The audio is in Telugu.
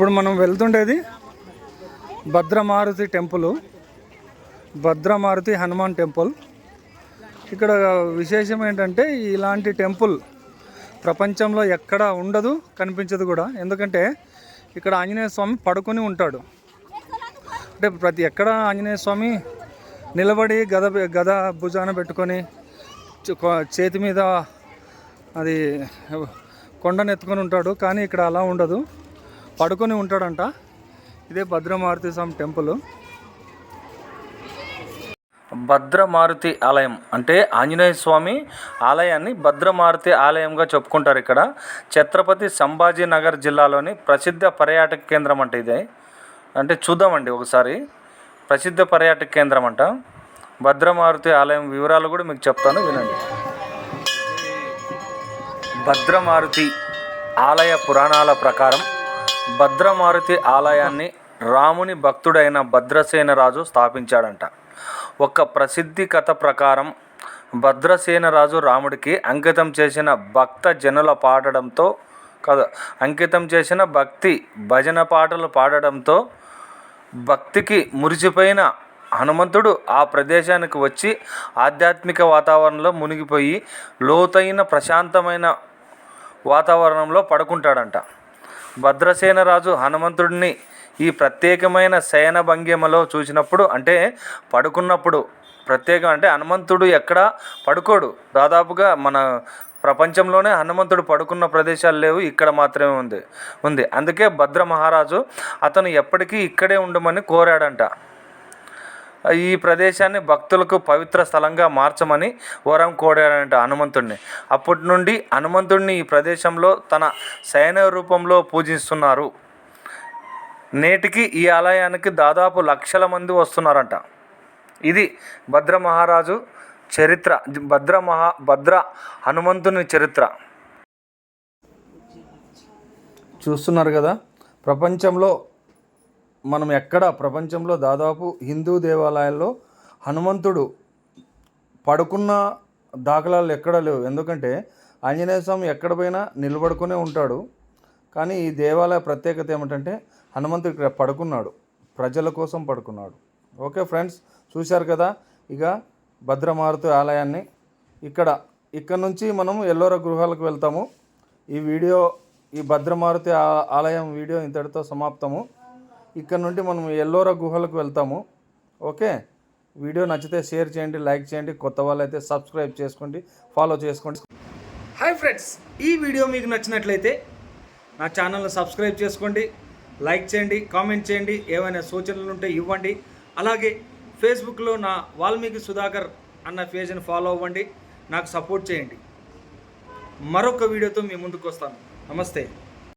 ఇప్పుడు మనం వెళ్తుండేది భద్రమారుతి టెంపుల్. భద్రమారుతి హనుమాన్ టెంపుల్. ఇక్కడ విశేషం ఏంటంటే ఇలాంటి టెంపుల్ ప్రపంచంలో ఎక్కడ ఉండదు కనిపించదు కూడా. ఎందుకంటే ఇక్కడ ఆంజనేయ స్వామి పడుకొని ఉంటాడు. అంటే ప్రతి ఎక్కడ ఆంజనేయ స్వామి నిలబడి గద గద భుజాన పెట్టుకొని చేతి మీద అది కొండను ఎత్తుకొని ఉంటాడు. కానీ ఇక్కడ అలా ఉండదు. పడుకొని ఉంటాడంట. ఇదే భద్రమారుతి స్వామి టెంపుల్. భద్రమారుతి ఆలయం అంటే ఆంజనేయ స్వామి ఆలయాన్ని భద్రమారుతి ఆలయంగా చెప్పుకుంటారు ఇక్కడ. ఛత్రపతి సంభాజీనగర్ జిల్లాలోని ప్రసిద్ధ పర్యాటక కేంద్రం అంటే ఇదే. అంటే చూద్దామండి ఒకసారి. ప్రసిద్ధ పర్యాటక కేంద్రం అంట. భద్రమారుతి ఆలయం వివరాలు కూడా మీకు చెప్తాను వినండి. భద్రమారుతి ఆలయ పురాణాల ప్రకారం భద్రమారుతి ఆలయాన్ని రాముని భక్తుడైన భద్రసేన రాజు స్థాపించాడంట. ఒక ప్రసిద్ధి కథ ప్రకారం భద్రసేన రాజు రాముడికి అంకితం చేసిన భక్త జనుల పాడడంతో కథ అంకితం చేసిన భక్తి భజన పాటలు పాడడంతో భక్తికి మురిసిపోయిన హనుమంతుడు ఆ ప్రదేశానికి వచ్చి ఆధ్యాత్మిక వాతావరణంలో మునిగిపోయి లోతైన ప్రశాంతమైన వాతావరణంలో పడుకుంటాడంట. భద్రసేన రాజు హనుమంతుడిని ఈ ప్రత్యేకమైన శయన భంగిమలో చూసినప్పుడు అంటే పడుకున్నప్పుడు ప్రత్యేకం అంటే హనుమంతుడు ఎక్కడ పడుకోడు. దాదాపుగా మన ప్రపంచంలోనే హనుమంతుడు పడుకున్న ప్రదేశాలు లేవు ఇక్కడ మాత్రమే ఉంది ఉంది. అందుకే భద్ర మహారాజు అతను ఎప్పటికీ ఇక్కడే ఉండమని కోరాడంట. ఈ ప్రదేశాన్ని భక్తులకు పవిత్ర స్థలంగా మార్చమని వరం కోరాడంట హనుమంతుడిని అప్పటి నుండి హనుమంతుడిని ఈ ప్రదేశంలో తన శయన రూపంలో పూజిస్తున్నారు. నేటికి ఈ ఆలయానికి దాదాపు లక్షల మంది వస్తున్నారంట. ఇది భద్ర మహారాజు చరిత్ర భద్ర మహా భద్ర హనుమంతుని చరిత్ర. చూస్తున్నారు కదా ప్రపంచంలో మనం ఎక్కడ ప్రపంచంలో దాదాపు హిందూ దేవాలయాల్లో హనుమంతుడు పడుకున్న దాఖలాలు ఎక్కడ లేవు. ఎందుకంటే ఆంజనేయ స్వామి ఎక్కడ పోయినా నిలబడుకునే ఉంటాడు. కానీ ఈ దేవాలయ ప్రత్యేకత ఏమిటంటే హనుమంతుడు ఇక్కడ పడుకున్నాడు. ప్రజల కోసం పడుకున్నాడు. ఓకే ఫ్రెండ్స్ చూశారు కదా? ఇక భద్రమారుతి ఆలయాన్ని. ఇక్కడ ఇక్కడ నుంచి మనం ఎల్లోర గృహాలకు వెళ్తాము. ఈ వీడియో ఈ భద్రమారుతి ఆ- ఆలయం వీడియో ఇంతటితో సమాప్తము. ఇక్కడ నుండి మనం ఎల్లోరా గుహలకు వెళ్తాము. ఓకే? వీడియో నచ్చితే షేర్ చేయండి లైక్ చేయండి కొత్త వాళ్ళైతే సబ్స్క్రైబ్ చేసుకోండి ఫాలో చేసుకోండి. హాయ్ ఫ్రెండ్స్ ఈ వీడియో మీకు నచ్చినట్లయితే నా ఛానల్ని సబ్స్క్రైబ్ చేసుకోండి లైక్ చేయండి కామెంట్ చేయండి ఏమైనా సూచనలు ఉంటే ఇవ్వండి. అలాగే ఫేస్బుక్లో నా వాల్మీకి సుధాకర్ అన్న పేజ్ని ఫాలో అవ్వండి నాకు సపోర్ట్ చేయండి. మరొక వీడియోతో మీ ముందుకు వస్తాను. నమస్తే.